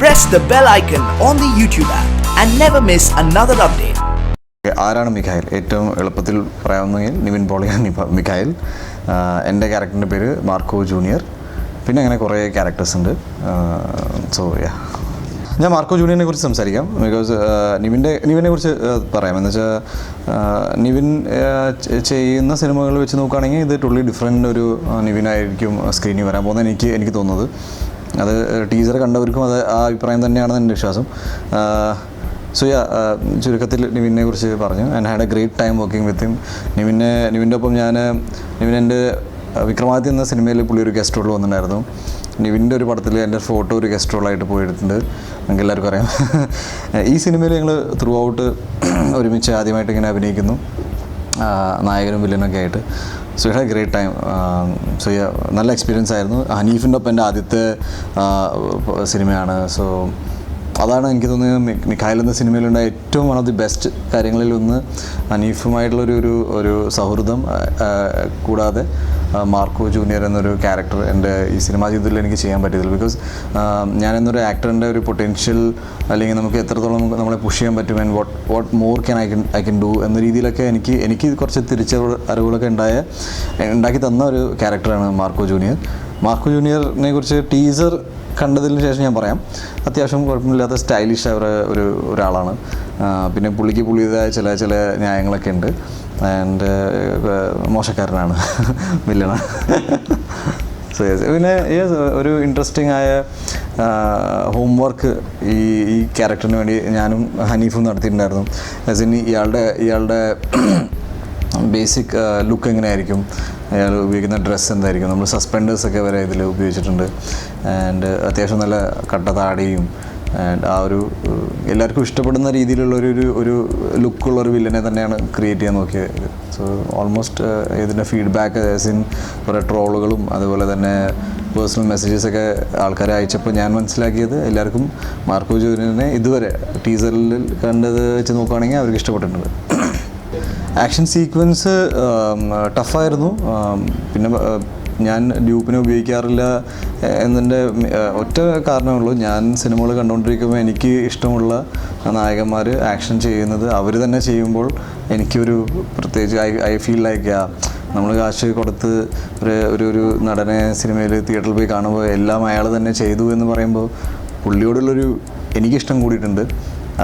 press the bell icon on the YouTube app and never miss another update. ആരാണ് മിഖായിൽ? ഏറ്റവും എളുപ്പത്തിൽ പറയാവുന്നെങ്കിൽ നിവിൻ പോളിയാണ് മിഖായിൽ. എന്റെ ക്യാരക്ടറിന്റെ പേര് മാർക്കോ ജൂനിയർ. പിന്നെ അങ്ങനെ കുറേ ക്യാരക്ടേഴ്സ് ഉണ്ട്. സോ യാ ഞാൻ മാർക്കോ ജൂനിയറിനെ കുറിച്ച് സംസാരിക്കാം. ബിക്കോസ് നിവിന്റെ നിവിനെ കുറിച്ച് പറയാം. എന്ന് വെച്ചാൽ നിവിൻ ചെയ്യുന്ന സിനിമകൾ വെച്ച് നോക്കുകയാണെങ്കിൽ ഇത് ടോട്ടലി ഡിഫറെന്റ് ഒരു നിവിനായിരിക്കും സ്ക്രീനിൽ വരാൻ പോകുന്നത് എനിക്ക് എനിക്ക് തോന്നുന്നത്. അത് ടീച്ചർ കണ്ടവർക്കും അത് ആ അഭിപ്രായം തന്നെയാണെന്ന് എന്റെ വിശ്വാസം. സോ യാ ചുരുക്കത്തിൽ നിവിനെ കുറിച്ച് പറഞ്ഞു. And had a great time working with him നിവിനെ നിവിന്റെ ഒപ്പം ഞാൻ നിവിൻ എന്റെ വിക്രമാദിത്യ എന്ന സിനിമയിൽ പുള്ളി ഒരു ഗസ്റ്റ് റോൾ വന്നിട്ടുണ്ടായിരുന്നു. നിവിന്റെ ഒരു പടത്തിൽ എന്റെ ഫോട്ടോ ഒരു ഗസ്റ്റ് റോളായിട്ട് പോയിട്ടുണ്ട്. നിങ്ങൾക്ക് എല്ലാവർക്കും അറിയാം. ഈ സിനിമയിൽ ഞങ്ങൾ ത്രൂ ഔട്ട് ഒരുമിച്ച് ആദ്യമായിട്ട് ഇങ്ങനെ അഭിനയിക്കുന്നു. നായകനും വില്ലനൊക്കെ ആയിട്ട്. So had great time so നല്ല എക്സ്പീരിയൻസ് ആയിരുന്നു. ഹനീഫിന്റെ ഒപ്പം എന്റെ ആദ്യത്തെ സിനിമയാണ്. സോ അതാണ് എനിക്ക് തോന്നുന്നത് മിഖായൽ എന്ന സിനിമയിലുണ്ടായ ഏറ്റവും വൺ ഓഫ് ദി ബെസ്റ്റ് കാര്യങ്ങളിൽ ഒന്ന് അനീഫുമായിട്ടുള്ളൊരു ഒരു ഒരു സൗഹൃദം കൂടാതെ മാർക്കോ ജൂനിയർ എന്നൊരു ക്യാരക്ടർ എന്റെ ഈ സിനിമാ ജീവിതത്തിൽ എനിക്ക് ചെയ്യാൻ പറ്റിയതില്ല ബിക്കോസ് ഞാൻ എന്നൊരു ആക്ടറിന്റെ ഒരു പൊട്ടൻഷ്യൽ അല്ലെങ്കിൽ നമുക്ക് എത്രത്തോളം നമ്മളെ പുഷ് ചെയ്യാൻ പറ്റും and what what more can I can I can do എന്ന രീതിയിലൊക്കെ എനിക്ക് എനിക്ക് കുറച്ച് തിരിച്ചറിവ് അറിവുകളൊക്കെ ഉണ്ടായ ഉണ്ടാക്കി തന്ന ഒരു ക്യാരക്ടറാണ് മാർക്കോ ജൂനിയർ. മാർക്കോ ജൂനിയറിനെ കുറിച്ച് ടീസർ കണ്ടതിന് ശേഷം ഞാൻ പറയാം. അത്യാവശ്യം കുഴപ്പമില്ലാത്ത സ്റ്റൈലിഷ് അവർ ഒരു ഒരാളാണ്. പിന്നെ പുള്ളിക്ക് പുള്ളിയതായ ചില ചില ന്യായങ്ങളൊക്കെ ഉണ്ട്. ആൻഡ് മോശക്കാരനാണ്. വില്ലനാണ് സോ പിന്നെ യെസ് ഒരു ഇൻട്രസ്റ്റിംഗ് ആയ ഹോംവർക്ക് ഈ ഈ ക്യാരക്ടറിന് വേണ്ടി ഞാനും ഹനീഫും നടത്തിയിട്ടുണ്ടായിരുന്നു. ആസ് ഇൻ ഇയാളുടെ ഇയാളുടെ ബേസിക് ലുക്ക് എങ്ങനെയായിരിക്കും? അയാൾ ഉപയോഗിക്കുന്ന ഡ്രസ്സ് എന്തായിരിക്കും? നമ്മൾ സസ്പെൻഡേഴ്സൊക്കെ വരെ ഇതിൽ ഉപയോഗിച്ചിട്ടുണ്ട്. ആൻഡ് അത്യാവശ്യം നല്ല കട്ട താടിയും ആൻഡ് ആ ഒരു എല്ലാവർക്കും ഇഷ്ടപ്പെടുന്ന രീതിയിലുള്ള ഒരു ഒരു ലുക്കുള്ള ഒരു വില്ലനെ തന്നെയാണ് ക്രിയേറ്റ് ചെയ്യാൻ നോക്കിയത്. സോ ഓൾമോസ്റ്റ് ഇതിന്റെ ഫീഡ്ബാക്ക് സിൻ കുറേ ട്രോളുകളും അതുപോലെ തന്നെ പേഴ്സണൽ മെസ്സേജസ് ഒക്കെ ആൾക്കാരെ അയച്ചപ്പോൾ ഞാൻ മനസ്സിലാക്കിയത് എല്ലാവർക്കും മാർക്കോ ജൂനിയറിനെ ഇതുവരെ ടീസറിൽ കണ്ടത് വെച്ച് നോക്കുകയാണെങ്കിൽ അവർക്ക് ഇഷ്ടപ്പെട്ടിട്ടുണ്ട്. ആക്ഷൻ സീക്വൻസ് ടഫായിരുന്നു പിന്നെ ഞാൻ ഡ്യൂപ്പിനെ ഉപയോഗിക്കാറില്ല എന്നതിന്റെ ഒറ്റ കാരണമേ ഉള്ളൂ. ഞാൻ സിനിമകൾ കണ്ടുകൊണ്ടിരിക്കുമ്പോൾ എനിക്ക് ഇഷ്ടമുള്ള നായകന്മാർ ആക്ഷൻ ചെയ്യുന്നത് അവർ തന്നെ ചെയ്യുമ്പോൾ എനിക്കൊരു പ്രത്യേകിച്ച് ഐ ഐ ഫീൽ ലൈക്ക് നമ്മൾ കാശ് കൊടുത്ത് ഒരു ഒരു ഒരു നടനെ സിനിമയിൽ തിയേറ്ററിൽ പോയി കാണുമ്പോൾ എല്ലാം അയാൾ തന്നെ ചെയ്തു എന്ന് പറയുമ്പോൾ പുള്ളിയോടുള്ളൊരു എനിക്കിഷ്ടം കൂടിയിട്ടുണ്ട്.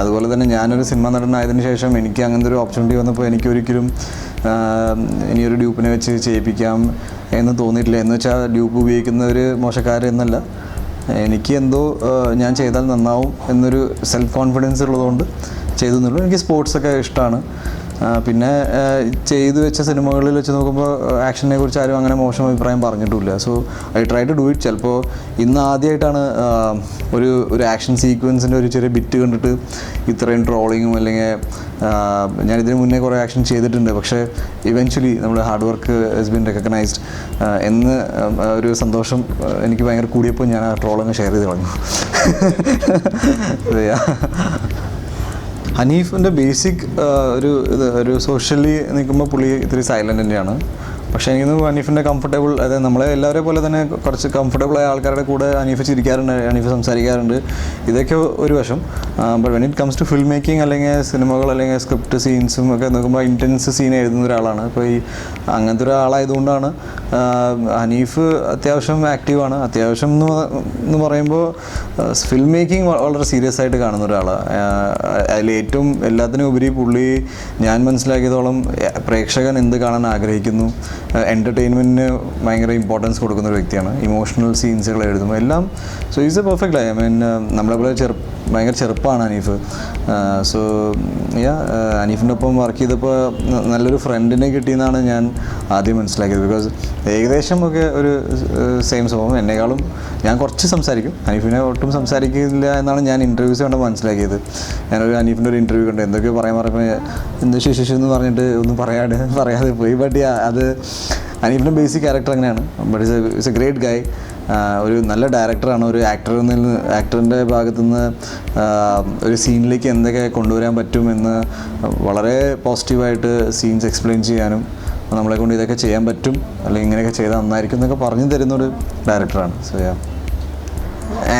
അതുപോലെ തന്നെ ഞാനൊരു സിനിമ നടനായതിനു ശേഷം എനിക്ക് അങ്ങനത്തെ ഒരു ഓപ്പർച്യൂണിറ്റി വന്നപ്പോൾ എനിക്കൊരിക്കലും ഇനിയൊരു ഡ്യൂപ്പിനെ വെച്ച് ചെയ്യിപ്പിക്കാം എന്ന് തോന്നിയിട്ടില്ല. എന്ന് വെച്ചാൽ ഡ്യൂപ്പ് ഉപയോഗിക്കുന്നവർ മോശക്കാരെന്നല്ല എനിക്ക് എന്തോ ഞാൻ ചെയ്താൽ നന്നാവും എന്നൊരു സെൽഫ് കോൺഫിഡൻസ് ഉള്ളതുകൊണ്ട് ചെയ്തു എന്നുള്ളൂ. എനിക്ക് സ്പോർട്സൊക്കെ ഇഷ്ടമാണ് പിന്നെ ചെയ്തു വെച്ച സിനിമകളിൽ വെച്ച് നോക്കുമ്പോൾ ആക്ഷനെ കുറിച്ച് ആരും അങ്ങനെ മോശം അഭിപ്രായം പറഞ്ഞിട്ടില്ല. So I try to do it. ചിലപ്പോൾ ഇന്ന് ആദ്യമായിട്ടാണ് ഒരു ഒരു ആക്ഷൻ സീക്വൻസിന്റെ ഒരു ചെറിയ ബിറ്റ് കണ്ടിട്ട് ഇത്രയും ട്രോളിങ്ങും അല്ലെങ്കിൽ ഞാൻ ഇതിന് മുന്നേ കുറേ ആക്ഷൻ ചെയ്തിട്ടുണ്ട്. പക്ഷേ ഇവൻച്വലി നമ്മുടെ hard work has been recognised എന്ന് ഒരു സന്തോഷം എനിക്ക് ഭയങ്കര കൂടിയപ്പോൾ ഞാൻ ആ ട്രോളങ്ങ് ഷെയർ ചെയ്ത് കളഞ്ഞു. ഹനീഫിന്റെ ബേസിക് ഒരു ഇത് ഒരു സോഷ്യലി നിൽക്കുമ്പോൾ പുള്ളി ഇത്തിരി സൈലന്റ് തന്നെയാണ്. പക്ഷേ എനിക്ക് ഹനീഫിന്റെ കംഫർട്ടബിൾ അതായത് നമ്മളെ എല്ലാവരെയും പോലെ തന്നെ കുറച്ച് കംഫർട്ടബിൾ ആയ ആൾക്കാരുടെ കൂടെ ഹനീഫ് ചിരിക്കാറുണ്ട് ഹനീഫ് സംസാരിക്കാറുണ്ട്. ഇതൊക്കെ ഒരു വശം. But when it comes to film making അല്ലെങ്കിൽ സിനിമകൾ അല്ലെങ്കിൽ സ്ക്രിപ്റ്റ് സീൻസും ഒക്കെ നോക്കുമ്പോൾ ഇന്റൻസ് സീൻ എഴുതുന്ന ഒരാളാണ്. അപ്പോൾ ഈ അങ്ങനത്തെ ഒരാളായതുകൊണ്ടാണ് ഹനീഫ് അത്യാവശ്യം ആക്റ്റീവാണ്. അത്യാവശ്യം എന്ന് പറയുമ്പോൾ ഫിലിം മേക്കിംഗ് വളരെ സീരിയസ് ആയിട്ട് കാണുന്ന ഒരാളാണ് അതിൽ ഏറ്റവും എല്ലാത്തിനും ഉപരി പുള്ളി ഞാൻ മനസ്സിലാക്കിയതോളം പ്രേക്ഷകൻ എന്ത് കാണാൻ ആഗ്രഹിക്കുന്നു. എന്റർടൈൻമെന്റിന് ഭയങ്കര ഇമ്പോർട്ടൻസ് കൊടുക്കുന്ന ഒരു വ്യക്തിയാണ്. ഇമോഷണൽ സീൻസുകൾ എഴുതുമ്പോൾ എല്ലാം so is a perfect I mean നമ്മളെ പോലെ ചെറു ഭയങ്കര ചെറുപ്പമാണ് അനീഫ്. സോ യാ അനീഫിന്റെ ഒപ്പം വർക്ക് ചെയ്തപ്പോൾ നല്ലൊരു ഫ്രണ്ടിനെ കിട്ടിയെന്നാണ് ഞാൻ ആദ്യം മനസ്സിലാക്കിയത്. ബിക്കോസ് ഏകദേശം ഒക്കെ ഒരു സെയിം സ്വഭാവം. എന്നെക്കാളും ഞാൻ കുറച്ച് സംസാരിക്കും. അനീഫിനെ ഒട്ടും സംസാരിക്കില്ല എന്നാണ് ഞാൻ ഇന്റർവ്യൂസ് കണ്ടപ്പോൾ മനസ്സിലാക്കിയത്. ഞാനൊരു അനീഫിന്റെ ഒരു ഇന്റർവ്യൂ കണ്ടു. എന്തൊക്കെയോ പറയാൻ പറഞ്ഞപ്പോൾ എന്ത് ശിശു എന്ന് പറഞ്ഞിട്ട് ഒന്നും പറയാതെ പറയാതെ പോയി. ബട്ട് അത് അനീഫിന്റെ ബേസിക് ക്യാരക്ടർ അങ്ങനെയാണ്. But it's a great guy ഒരു നല്ല ഡയറക്ടറാണ് ഒരു ആക്ടറിൽ നിന്ന് ആക്ടറിന്റെ ഭാഗത്തുനിന്ന് ഒരു സീനിലേക്ക് എന്തൊക്കെ കൊണ്ടുവരാൻ പറ്റുമെന്ന് വളരെ പോസിറ്റീവായിട്ട് സീൻസ് എക്സ്പ്ലെയിൻ ചെയ്യാനും നമ്മളെ കൊണ്ട് ഇതൊക്കെ ചെയ്യാൻ പറ്റും അല്ലെങ്കിൽ ഇങ്ങനെയൊക്കെ ചെയ്താൽ നന്നായിരിക്കും എന്നൊക്കെ പറഞ്ഞു തരുന്ന ഒരു ഡയറക്ടറാണ്. സോ യാ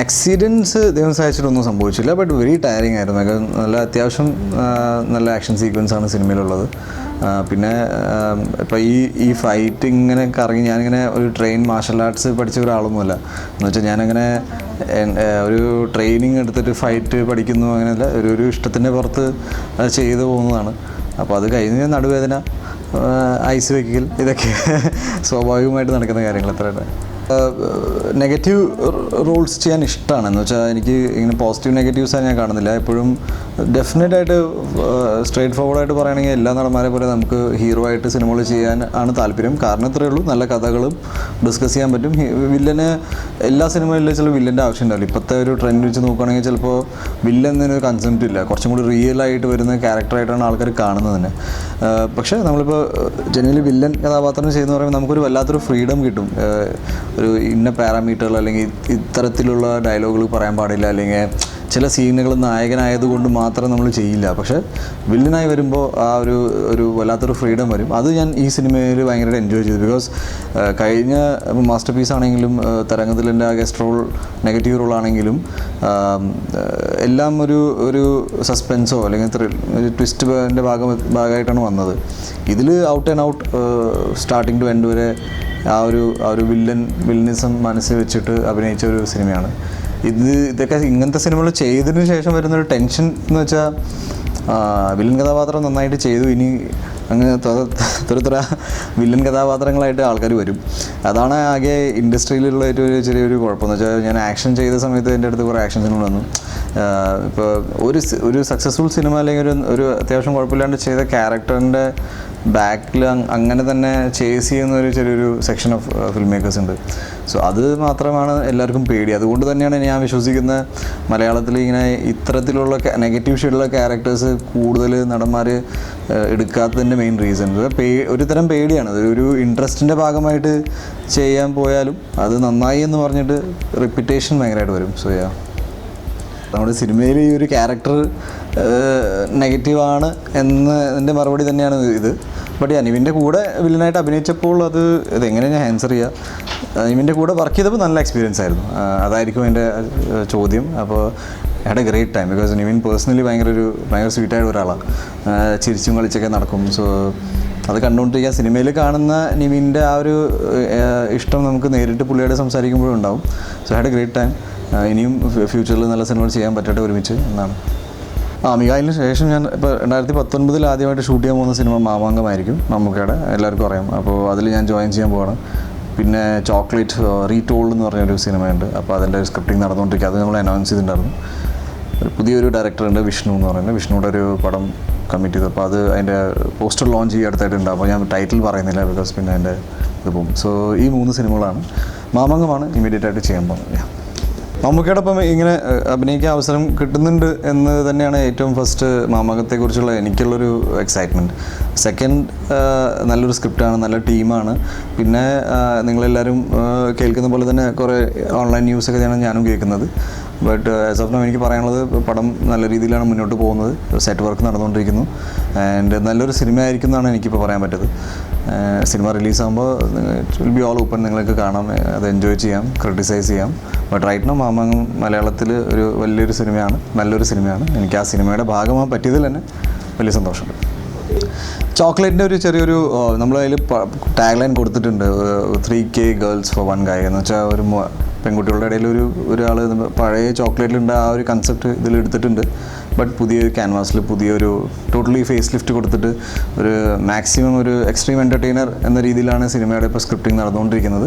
ആക്സിഡൻസ് ദൈവം സഹായിച്ചിട്ടൊന്നും സംഭവിച്ചില്ല ബട്ട് വെരി ടയറിങ് ആയിരുന്നു. നല്ല അത്യാവശ്യം നല്ല ആക്ഷൻ സീക്വൻസ് ആണ് സിനിമയിലുള്ളത് പിന്നെ ഇപ്പോൾ ഈ ഈ ഫൈറ്റ് ഇങ്ങനെ കറങ്ങി ഞാനിങ്ങനെ ഒരു ട്രെയിൻ മാർഷൽ ആർട്സ് പഠിച്ച ഒരാളൊന്നുമല്ല. എന്ന് വെച്ചാൽ ഞാനങ്ങനെ ഒരു ട്രെയിനിങ് എടുത്തിട്ട് ഫൈറ്റ് പഠിക്കുന്നു അങ്ങനെയല്ല ഒരു ഒരു ഇഷ്ടത്തിന്റെ പുറത്ത് ചെയ്തു പോകുന്നതാണ്. അപ്പോൾ അത് കഴിഞ്ഞ് നടുവേദന ഐസ് വയ്ക്കൽ ഇതൊക്കെ സ്വാഭാവികമായിട്ട് നടക്കുന്ന കാര്യങ്ങൾ അത്ര നെഗറ്റീവ് റോൾസ് ചെയ്യാൻ ഇഷ്ടമാണ് എന്ന് വെച്ചാൽ എനിക്ക് ഇങ്ങനെ പോസിറ്റീവ് നെഗറ്റീവ്സാണ് ഞാൻ കാണുന്നില്ല. എപ്പോഴും ഡെഫിനറ്റ് ആയിട്ട് സ്ട്രേറ്റ് ഫോർവേഡ് ആയിട്ട് പറയുകയാണെങ്കിൽ എല്ലാ നടന്മാരെ പോലെ നമുക്ക് ഹീറോ ആയിട്ട് സിനിമകൾ ചെയ്യാൻ ആണ് താല്പര്യം. കാരണം ഇത്രയേ ഉള്ളൂ. നല്ല കഥകളും ഡിസ്കസ് ചെയ്യാൻ പറ്റും. വില്ലന് എല്ലാ സിനിമയിലും ചില വില്ലന്റെ ആവശ്യം ഉണ്ടാവില്ല. ഇപ്പോഴത്തെ ഒരു ട്രെൻഡ് വെച്ച് നോക്കുകയാണെങ്കിൽ ചിലപ്പോൾ വില്ലൻ എന്നൊരു കൺസെപ്റ്റ് ഇല്ല. കുറച്ചും കൂടി റിയൽ ആയിട്ട് വരുന്ന ക്യാരക്ടറായിട്ടാണ് ആൾക്കാർ കാണുന്നത് തന്നെ പക്ഷേ നമ്മളിപ്പോൾ ജനുവലി വില്ലൻ കഥാപാത്രം ചെയ്യുന്ന പറയുമ്പോൾ നമുക്കൊരു വല്ലാത്തൊരു ഫ്രീഡം കിട്ടും. ഒരു ഇന്ന പാരാമീറ്ററുകൾ അല്ലെങ്കിൽ ഇത്തരത്തിലുള്ള ഡയലോഗുകൾ പറയാൻ പാടില്ല. അല്ലെങ്കിൽ ചില സീനുകൾ നായകനായതുകൊണ്ട് മാത്രം നമ്മൾ ചെയ്യില്ല. പക്ഷെ വില്ലനായി വരുമ്പോൾ ആ ഒരു ഒരു വല്ലാത്തൊരു ഫ്രീഡം വരും. അത് ഞാൻ ഈ സിനിമയിൽ ഭയങ്കരമായിട്ട് എൻജോയ് ചെയ്തു. ബിക്കോസ് കഴിഞ്ഞ മാസ്റ്റർ പീസ് ആണെങ്കിലും തരംഗത്തിലിന്റെ ആ ഗസ്റ്റ് റോൾ നെഗറ്റീവ് റോൾ ആണെങ്കിലും എല്ലാം ഒരു ഒരു സസ്പെൻസോ അല്ലെങ്കിൽ ഒരു ട്വിസ്റ്റിന്റെ ഭാഗം ഭാഗമായിട്ടാണ് വന്നത്. ഇതിൽ out and out starting to end വരെ ആ ഒരു ആ ഒരു വില്ലൻ വില്ലനിസം മനസ്സിൽ വെച്ചിട്ട് അഭിനയിച്ച ഒരു സിനിമയാണ്. ഇത് ഇതൊക്കെ ഇങ്ങനത്തെ സിനിമകൾ ചെയ്തതിന് ശേഷം വരുന്നൊരു ടെൻഷൻ എന്ന് വെച്ചാൽ വില്ലൻ കഥാപാത്രം നന്നായിട്ട് ചെയ്തു. ഇനി അങ്ങ് തുറത്തുറ വില്ലൻ കഥാപാത്രങ്ങളായിട്ട് ആൾക്കാർ വരും. അതാണ് ആകെ ഇൻഡസ്ട്രിയിലുള്ള ഏറ്റവും ഒരു ചെറിയൊരു കുഴപ്പമെന്ന് വെച്ചാൽ ഞാൻ ആക്ഷൻ ചെയ്ത സമയത്ത് എന്റെ അടുത്ത് കുറേ ആക്ഷൻ സിനിമ വന്നു. ഇപ്പോൾ ഒരു ഒരു സക്സസ്ഫുൾ സിനിമ അല്ലെങ്കിൽ ഒരു ഒരു അത്യാവശ്യം കുഴപ്പമില്ലാണ്ട് ചെയ്ത ക്യാരക്ടറിന്റെ ബാക്കിൽ അങ്ങനെ തന്നെ ചേസ് ചെയ്യുന്ന ഒരു ചെറിയൊരു സെക്ഷൻ ഓഫ് ഫിൽം മേക്കേഴ്സ് ഉണ്ട്. സോ അത് മാത്രമാണ് എല്ലാവർക്കും പേടി. അതുകൊണ്ട് തന്നെയാണ് ഞാൻ വിശ്വസിക്കുന്ന മലയാളത്തിൽ ഇങ്ങനെ ഇത്തരത്തിലുള്ള നെഗറ്റീവ് ഷെയ്ഡുള്ള ക്യാരക്ടേഴ്സ് കൂടുതൽ നടന്മാർ എടുക്കാത്തതിന്റെ മെയിൻ റീസൺ പേ ഒരു തരം പേടിയാണ്. ഒരു ഇൻട്രസ്റ്റിന്റെ ഭാഗമായിട്ട് ചെയ്യാൻ പോയാലും അത് നന്നായി എന്ന് പറഞ്ഞിട്ട് റിപ്പിറ്റേഷൻ ഭയങ്കരമായിട്ട് വരും. സോ യാ നമ്മുടെ സിനിമയിൽ ഈ ഒരു ക്യാരക്ടർ നെഗറ്റീവാണ് എന്നതിന്റെ മറുപടി തന്നെയാണ് ഇത്. ബട്ട് അനിവിന്റെ കൂടെ വില്ലനായിട്ട് അഭിനയിച്ചപ്പോൾ അത് ഇതെങ്ങനെ ഞാൻ ആൻസർ ചെയ്യുക അനിവിന്റെ കൂടെ വർക്ക് ചെയ്തപ്പോൾ നല്ല എക്സ്പീരിയൻസ് ആയിരുന്നു. അതായിരിക്കും എന്റെ ചോദ്യം. അപ്പോൾ had a great time because Nivin personally ഭയങ്കര ഒരു ഭയങ്കര സ്വീറ്റായ ഒരാളാണ്. ചിരിച്ചും കളിച്ചൊക്കെ നടക്കും. സോ അത് കണ്ടുകൊണ്ടിരിക്കുക സിനിമയിൽ കാണുന്ന നിവിന്റെ ആ ഒരു ഇഷ്ടം നമുക്ക് നേരിട്ട് പുള്ളിയോട് സംസാരിക്കുമ്പോഴും ഉണ്ടാവും. So had a great time ഇനിയും ഫ്യൂച്ചറിൽ നല്ല സിനിമകൾ ചെയ്യാൻ പറ്റട്ടെ ഒരുമിച്ച് എന്നാണ്. ആ മികായിലിന് ശേഷം ഞാൻ ഇപ്പോൾ രണ്ടായിരത്തി പത്തൊൻപതിൽ ആദ്യമായിട്ട് ഷൂട്ട് ചെയ്യാൻ പോകുന്ന സിനിമ മാമാങ്കമായിരിക്കും മമ്മൂക്കയുടെ എല്ലാവർക്കും അറിയാം. അപ്പോൾ അതിൽ ഞാൻ ജോയിൻ ചെയ്യാൻ പോവാണ്. പിന്നെ ചോക്ലേറ്റ് റീടോൾഡ് എന്ന് പറഞ്ഞൊരു സിനിമയുണ്ട്. അപ്പോൾ അതിന്റെ സ്ക്രിപ്റ്റിംഗ് നടന്നുകൊണ്ടിരിക്കുക. അത് നമ്മൾ അനൗൺസ് ചെയ്തിട്ടുണ്ടായിരുന്നു. ഒരു പുതിയൊരു ഡയറക്ടറുണ്ട് വിഷ്ണു എന്ന് പറയുന്നത്. വിഷ്ണുവിടെ ഒരു പടം കമ്മിറ്റ് ചെയ്തു. അപ്പോൾ അത് അതിന്റെ പോസ്റ്റർ ലോഞ്ച് ചെയ്യാൻ അടുത്തായിട്ടുണ്ട്. അപ്പോൾ ഞാൻ ടൈറ്റിൽ പറയുന്നില്ല ബിക്കോസ് പിന്നെ അതിന്റെ ഇത് പോകും. സോ ഈ മൂന്ന് സിനിമകളാണ്. മാമാങ്കമാണ് ഇമീഡിയറ്റ് ആയിട്ട് ചെയ്യാൻ പോകുന്നത്. Yeah. മമ്മൂക്കയുടെ ഒപ്പം ഇങ്ങനെ അഭിനയിക്കാൻ അവസരം കിട്ടുന്നുണ്ട് എന്ന് തന്നെയാണ് ഏറ്റവും ഫസ്റ്റ് മാമകത്തെക്കുറിച്ചുള്ള എനിക്കുള്ളൊരു എക്സൈറ്റ്മെന്റ് സെക്കൻഡ് നല്ലൊരു സ്ക്രിപ്റ്റാണ് നല്ല ടീമാണ് പിന്നെ നിങ്ങളെല്ലാവരും കേൾക്കുന്ന പോലെ തന്നെ കുറേ ഓൺലൈൻ ന്യൂസൊക്കെ ഞാൻ ഞാനും കേൾക്കുന്നത്. ബട്ട് ആസ് ഓഫ് നോ എനിക്ക് പറയാനുള്ളത് പടം നല്ല രീതിയിലാണ് മുന്നോട്ട് പോകുന്നത്. സെറ്റ് വർക്ക് നടന്നുകൊണ്ടിരിക്കുന്നു. ആൻഡ് നല്ലൊരു സിനിമ ആയിരിക്കും എന്നാണ് എനിക്കിപ്പോൾ പറയാൻ പറ്റത്. ആഹ്, സിനിമ റിലീസാകുമ്പോൾ വിൽ ബി ഓൾ ഓപ്പൺ നിങ്ങൾക്ക് കാണാം അത് എൻജോയ് ചെയ്യാം ക്രിട്ടിസൈസ് ചെയ്യാം. ബട്ട് റൈറ്റ് നോ മാമംഗം മലയാളത്തിൽ ഒരു വലിയൊരു സിനിമയാണ് നല്ലൊരു സിനിമയാണ്. എനിക്ക് ആ സിനിമയുടെ ഭാഗമാകാൻ പറ്റിയതിൽ തന്നെ വലിയ സന്തോഷമുണ്ട്. ചോക്ലേറ്റിന്റെ ഒരു ചെറിയൊരു നമ്മൾ അതിൽ ടാഗ് ലൈൻ കൊടുത്തിട്ടുണ്ട്. Three K girls four one guy എന്ന് വെച്ചാൽ ഒരു പെൺകുട്ടികളുടെ ഇടയിൽ ഒരു ഒരാൾ പഴയ ചോക്ലേറ്റിലുണ്ട് ആ ഒരു കൺസെപ്റ്റ് ഇതിൽ എടുത്തിട്ടുണ്ട്. ബട്ട് പുതിയൊരു ക്യാൻവാസിൽ പുതിയൊരു ടോട്ടലി ഫേസ് ലിഫ്റ്റ് കൊടുത്തിട്ട് ഒരു മാക്സിമം ഒരു എക്സ്ട്രീം എന്റർടൈനർ എന്ന രീതിയിലാണ് സിനിമയുടെ ഇപ്പോൾ സ്ക്രിപ്റ്റിംഗ് നടന്നുകൊണ്ടിരിക്കുന്നത്.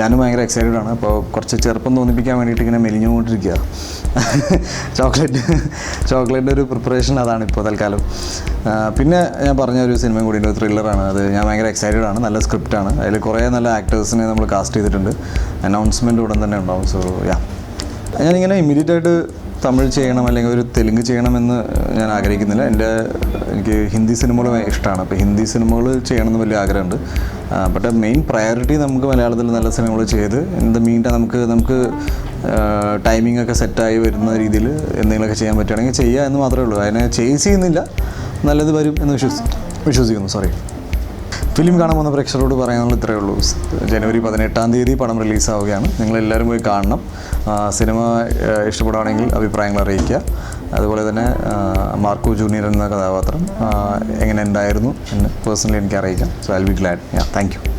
ഞാനും ഭയങ്കര എക്സൈറ്റഡ് ആണ്. അപ്പോൾ കുറച്ച് ചെറുപ്പം തോന്നിപ്പിക്കാൻ വേണ്ടിയിട്ട് ഇങ്ങനെ മെലിഞ്ഞുകൊണ്ടിരിക്കുക. ചോക്ലേറ്റ് ചോക്ലേറ്റിന്റെ ഒരു പ്രിപ്പറേഷൻ അതാണ് ഇപ്പോൾ തൽക്കാലം. പിന്നെ ഞാൻ പറഞ്ഞ ഒരു സിനിമ കൂടി ഒരു ത്രില്ലറാണ് അത് ഞാൻ ഭയങ്കര എക്സൈറ്റഡ് ആണ്. നല്ല സ്ക്രിപ്റ്റാണ് അതിൽ കുറേ നല്ല ആക്ടേഴ്സിനെ നമ്മൾ കാസ്റ്റ് ചെയ്തിട്ടുണ്ട്. അനൗൺസ്മെന്റ് ഉടൻ തന്നെ ഉണ്ടാവും. സോ യാ ഞാനിങ്ങനെ ഇമ്മീഡിയറ്റ് ആയിട്ട് തമിഴ് ചെയ്യണം അല്ലെങ്കിൽ ഒരു തെലുങ്ക് ചെയ്യണമെന്ന് ഞാൻ ആഗ്രഹിക്കുന്നില്ല. എന്റെ എനിക്ക് ഹിന്ദി സിനിമകൾ ഇഷ്ടമാണ് അപ്പോൾ ഹിന്ദി സിനിമകൾ ചെയ്യണമെന്ന് വലിയ ആഗ്രഹമുണ്ട്. ബട്ട് മെയിൻ പ്രയോറിറ്റി നമുക്ക് മലയാളത്തിൽ നല്ല സിനിമകൾ ചെയ്ത് എന്ത് ദ മീൻ നമുക്ക് നമുക്ക് ടൈമിംഗ് ഒക്കെ സെറ്റായി വരുന്ന രീതിയിൽ എന്തെങ്കിലുമൊക്കെ ചെയ്യാൻ പറ്റുകയാണെങ്കിൽ ചെയ്യുക എന്ന് മാത്രമേ ഉള്ളൂ. അതിനെ ചേസ് ചെയ്യുന്നില്ല. നല്ലത് വരും എന്ന് വിശ്വസി വിശ്വസിക്കുന്നു. സോറി ഫിലിം കാണാൻ വന്ന പ്രേക്ഷകരോട് പറയാനുള്ള ഇത്രയേ ഉള്ളൂ. ജനുവരി പതിനെട്ടാം തീയതി പടം റിലീസാവുകയാണ്. നിങ്ങളെല്ലാവരും പോയി കാണണം. സിനിമ ഇഷ്ടപ്പെടുകയാണെങ്കിൽ അഭിപ്രായങ്ങൾ അറിയിക്കുക. അതുപോലെ തന്നെ മാർക്കോ ജൂനിയർ എന്ന കഥാപാത്രം എങ്ങനെ ഉണ്ടായിരുന്നു എന്ന് പേഴ്സണലി എനിക്ക് അറിയിക്കാം. So I be glad yeah thank you